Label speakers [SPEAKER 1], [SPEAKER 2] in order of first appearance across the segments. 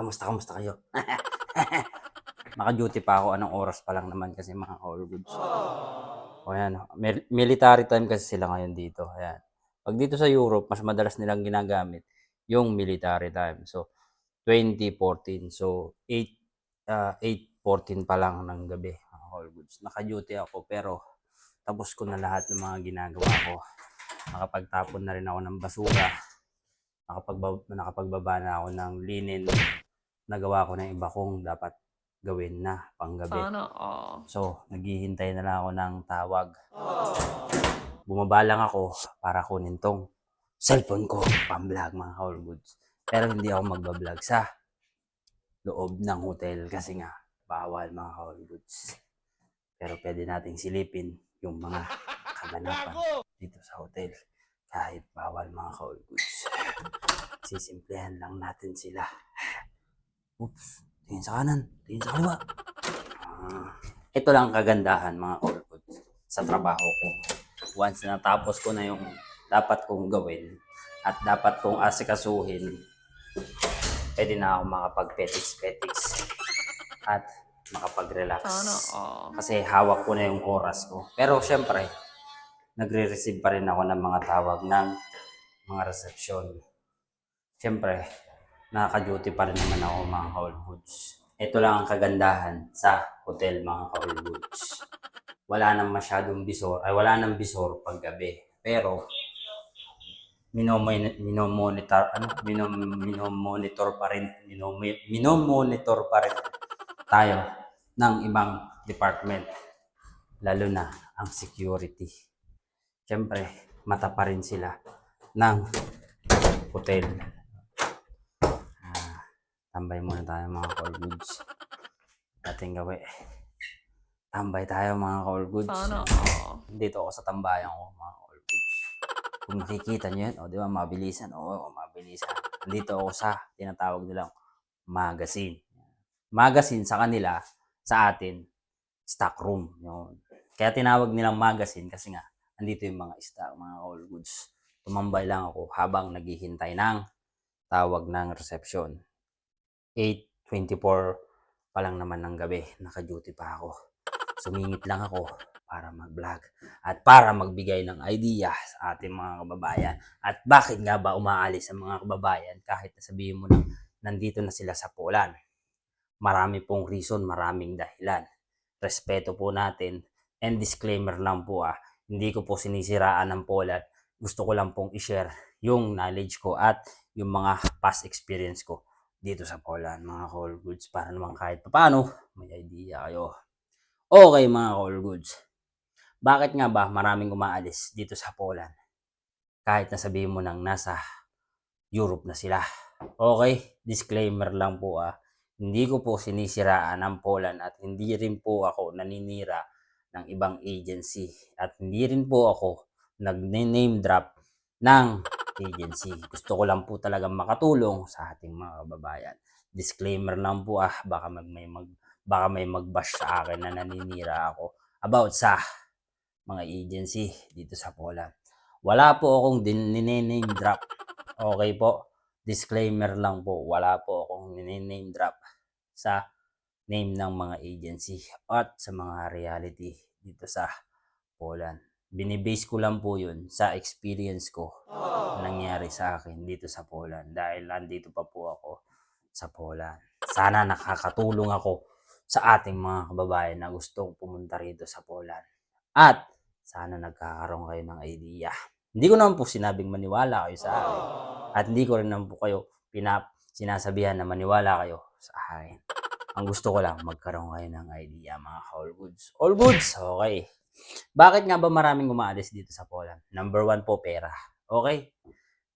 [SPEAKER 1] Kamusta, kamusta kayo? Naka-duty pa ako. Anong oras pa lang naman kasi mga all goods. O yan. Mil- military time kasi sila ngayon dito. Ayan. Pag dito sa Europe, mas madalas nilang ginagamit yung military time. So, 2014. So, 8, ah, 8.14 pa lang ng gabi. All goods. Naka-duty ako pero tapos ko na lahat ng mga ginagawa ko. Nakapagtapon na rin ako ng basura. Nakapagbaba, nakapagbaba na ako ng linen. Nagawa ko ng iba kong dapat gawin na panggabi.
[SPEAKER 2] Sana all.
[SPEAKER 1] So, naghihintay na lang ako ng tawag. Bumaba lang ako para kunin tong cellphone ko, pang-vlog mga all goods. Pero hindi ako magbablog sa loob ng hotel kasi nga bawal mga all goods. Pero pwede nating silipin yung mga kaganapan dito sa hotel kahit bawal mga all goods. Sisimplehan lang natin sila. Oops, tingin sa kanan, tingin sa kaliwa. Ah, ito lang ang kagandahan mga all sa trabaho ko. Once na natapos ko na yung dapat kong gawin at dapat kong asikasuhin, pwede na ako makapag-petiks-petiks at makapag-relax.
[SPEAKER 2] Sana all.
[SPEAKER 1] Kasi hawak ko na yung oras ko. Pero syempre, nagre-receive pa rin ako ng mga tawag ng mga reception. Syempre, nakaka-duty pa rin naman ako mga Kaul Goods. Ito lang ang kagandahan sa hotel mga Kaul Goods. Wala nang masyadong bisor, ay wala nang bisor pag gabi. Pero, minomon- minomonitor, ano, minom, minomonitor pa rin, minom, minomonitor pa rin tayo ng ibang department. Lalo na ang security. Siyempre, mata pa rin sila ng hotel. Tambay muna tayo mga call goods. Ating gawi. Tambay tayo mga call goods.
[SPEAKER 2] Sana all.
[SPEAKER 1] Dito ako sa tambayan ko mga call goods. Kung nakikita nyo yan, o di ba, mabilisan. Oo, mabilisan. Dito ako sa tinatawag nilang magazine. Magazine sa kanila, sa atin, stock room. Yun. Kaya tinawag nilang magazine kasi nga, andito yung mga stock, mga all goods. Tumambay lang ako habang naghihintay ng tawag ng reception. 8.24 pa lang naman ng gabi, naka-duty pa ako. Sumingit lang ako para mag-vlog at para magbigay ng idea sa ating mga kababayan. At bakit nga ba umaalis ang mga kababayan kahit na sabihin mo na nandito na sila sa Poland? Marami pong reason, maraming dahilan. Respeto po natin and disclaimer lang po ah, hindi ko po sinisiraan ng Poland. Gusto ko lang pong i-share yung knowledge ko at yung mga past experience ko dito sa Poland, mga call goods, para naman kahit paano may idea kayo. Okay mga call goods, bakit nga ba maraming umaalis dito sa Poland? Kahit na sabihin mo nang nasa Europe na sila. Okay, disclaimer lang po ah. Hindi ko po sinisiraan ang Poland at hindi rin po ako naninira ng ibang agency at hindi rin po ako nag-name drop ng agency. Gusto ko lang po talagang makatulong sa ating mga kababayan. Disclaimer lang po ah, baka mag, may mag baka may mag-bash sa akin na naninira ako about sa mga agency dito sa Poland. Wala po akong din-name drop. Okay po. Disclaimer lang po. Wala po akong name drop sa name ng mga agency at sa mga reality dito sa Poland. Binibase ko lang po yun sa experience ko na nangyari sa akin dito sa Poland dahil nandito pa po ako sa Poland. Sana nakakatulong ako sa ating mga kababayan na gustong pumunta rito sa Poland. At sana nagkakaroon kayo ng idea. Hindi ko naman po sinabing maniwala kayo sa akin. At hindi ko rin naman po kayo pinap sinasabihan na maniwala kayo sa akin. Ang gusto ko lang, magkaroon kayo ng idea, mga all goods. All goods, okay. Bakit nga ba maraming umaalis dito sa Poland? Number one po, pera. Okay?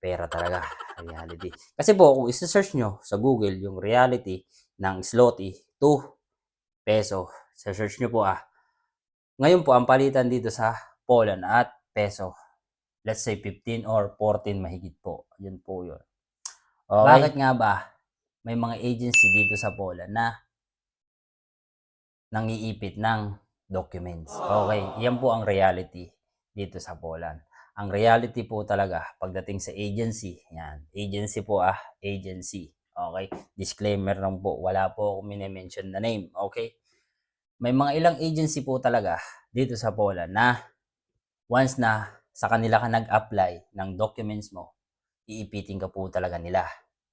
[SPEAKER 1] Pera talaga, reality. Kasi po, kung isa-search nyo sa Google yung reality ng zloty to peso, sa search nyo po ah, ngayon po, ang palitan dito sa Poland at peso, let's say 15 or 14 mahigit po. Yun po yun. Okay. Bakit nga ba may mga agency dito sa Poland na nangiipit ng documents. Okay, yan po ang reality dito sa Poland. Ang reality po talaga pagdating sa agency, yan, agency po ah, agency. Okay? Disclaimer lang po, wala po ako minimension na name. Okay? May mga ilang agency po talaga dito sa Poland na once na sa kanila ka nag-apply ng documents mo, iipitin ka po talaga nila.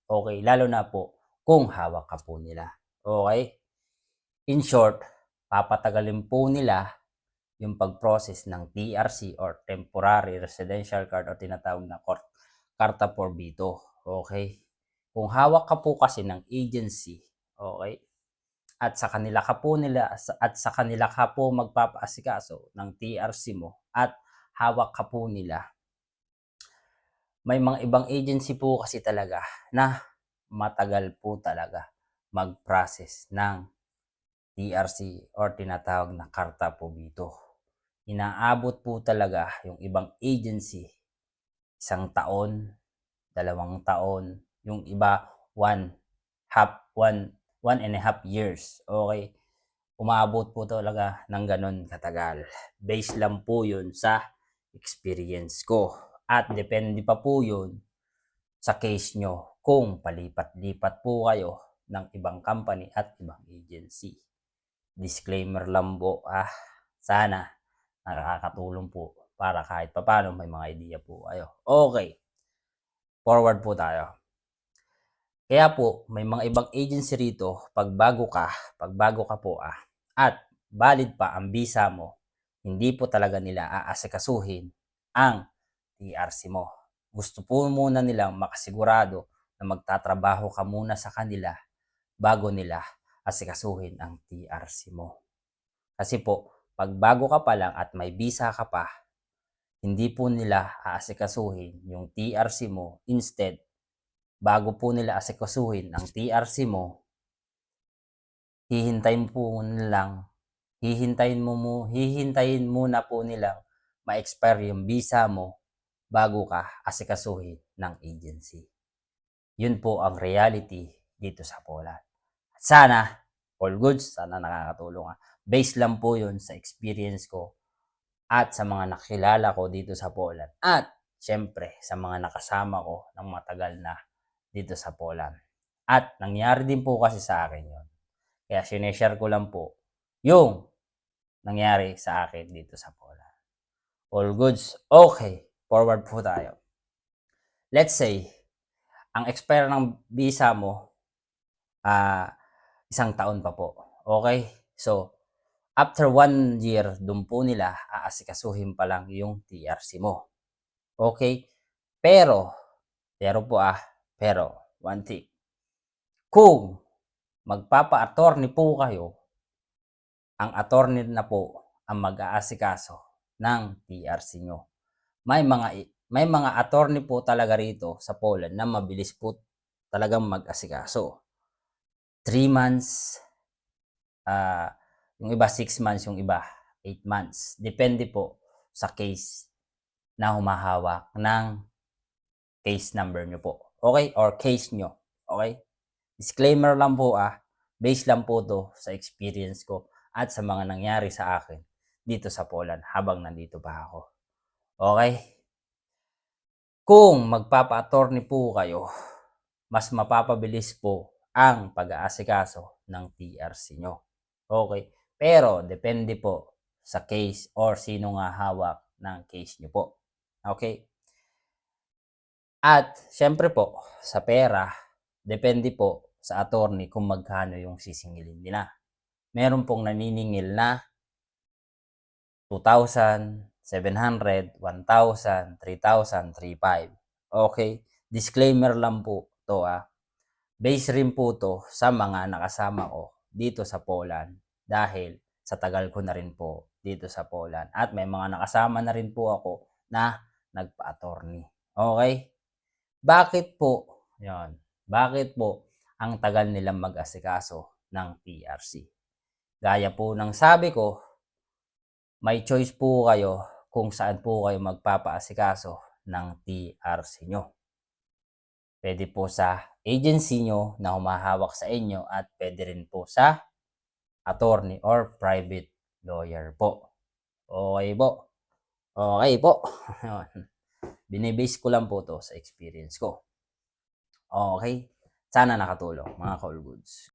[SPEAKER 1] Okay? Lalo na po kung hawak ka po nila. Okay? In short, papatagalin po nila yung pag-process ng TRC or Temporary Residential Card o tinatawag na kor- Karta por Bito. Okay? Kung hawak ka po kasi ng agency, okay? At sa kanila ka po nila at sa kanila ka po magpapaasikaso ng TRC mo at hawak ka po nila. May mga ibang agency po kasi talaga na matagal po talaga mag-process ng TRC or tinatawag na Karta po Bito. Inaabot po talaga yung ibang agency isang taon, dalawang taon, yung iba one half one one and a half years. Okay? Umabot po talaga ng ganun katagal. Base lang po yun sa experience ko. At depende pa po yun sa case nyo kung palipat-lipat po kayo ng ibang company at ibang agency. Disclaimer lang po, ah, sana nakakatulong po para kahit papano may mga idea po kayo. Okay. Forward po tayo. Kaya po, may mga ibang agency rito, pag bago ka, pag bago ka po ah, at valid pa ang visa mo, hindi po talaga nila aasikasuhin ang TRC mo. Gusto po muna nilang makasigurado na magtatrabaho ka muna sa kanila bago nila asikasuhin ang TRC mo. Kasi po, pag bago ka pa lang at may visa ka pa, hindi po nila aasikasuhin yung TRC mo. Instead, bago po nila asikasuhin ang TRC mo, hihintayin po nilang, hihintayin mo mo, hihintayin muna po nilang ma-expire yung visa mo bago ka asikasuhin ng agency. Yun po ang reality dito sa Poland. Sana, all goods, sana nakakatulong. ah. Based lang po yun sa experience ko at sa mga nakilala ko dito sa Poland. At, syempre, sa mga nakasama ko ng matagal na dito sa Poland. At, nangyari din po kasi sa akin yun. Kaya, sineshare ko lang po yung nangyari sa akin dito sa Poland. All goods. Okay, forward po tayo. Let's say, ang expire ng visa mo, ah, isang taon pa po. Okay? So, after one year, dun po nila aasikasuhin pa lang yung TRC mo. Okay? Pero, pero po ah, pero, one thing. Kung magpapa-attorney po kayo, ang attorney na po ang mag-aasikaso ng TRC nyo. May mga may mga attorney po talaga rito sa Poland na mabilis po talagang mag-asikaso. 3 months, ah yung iba 6 months, yung iba 8 months. Depende po sa case na humahawak ng case number nyo po. Okay? Or case nyo. Okay? Disclaimer lang po ah. Based lang po to sa experience ko at sa mga nangyari sa akin dito sa Poland habang nandito pa ako. Okay? Kung magpapa-attorney po kayo, mas mapapabilis po ang pag-aasikaso ng TRC nyo. Okay? Pero depende po sa case or sino nga hawak ng case nyo po. Okay? At syempre po, sa pera, depende po sa attorney kung magkano yung sisingilin nila. Meron pong naniningil na 2,700, 1,000, 3,000, 3,500. Okay? Disclaimer lang po to ah. Base rin po to sa mga nakasama ko dito sa Poland dahil sa tagal ko na rin po dito sa Poland. At may mga nakasama na rin po ako na nagpa-attorney. Okay? Bakit po? Yan. Bakit po ang tagal nilang mag-asikaso ng TRC? Gaya po ng sabi ko, may choice po kayo kung saan po kayo magpapaasikaso ng TRC nyo. Pwede po sa agency nyo na humahawak sa inyo at pwede rin po sa attorney or private lawyer po. Okay po. Okay po. Binibase ko lang po to sa experience ko. Okay. Sana nakatulong, mga call goods.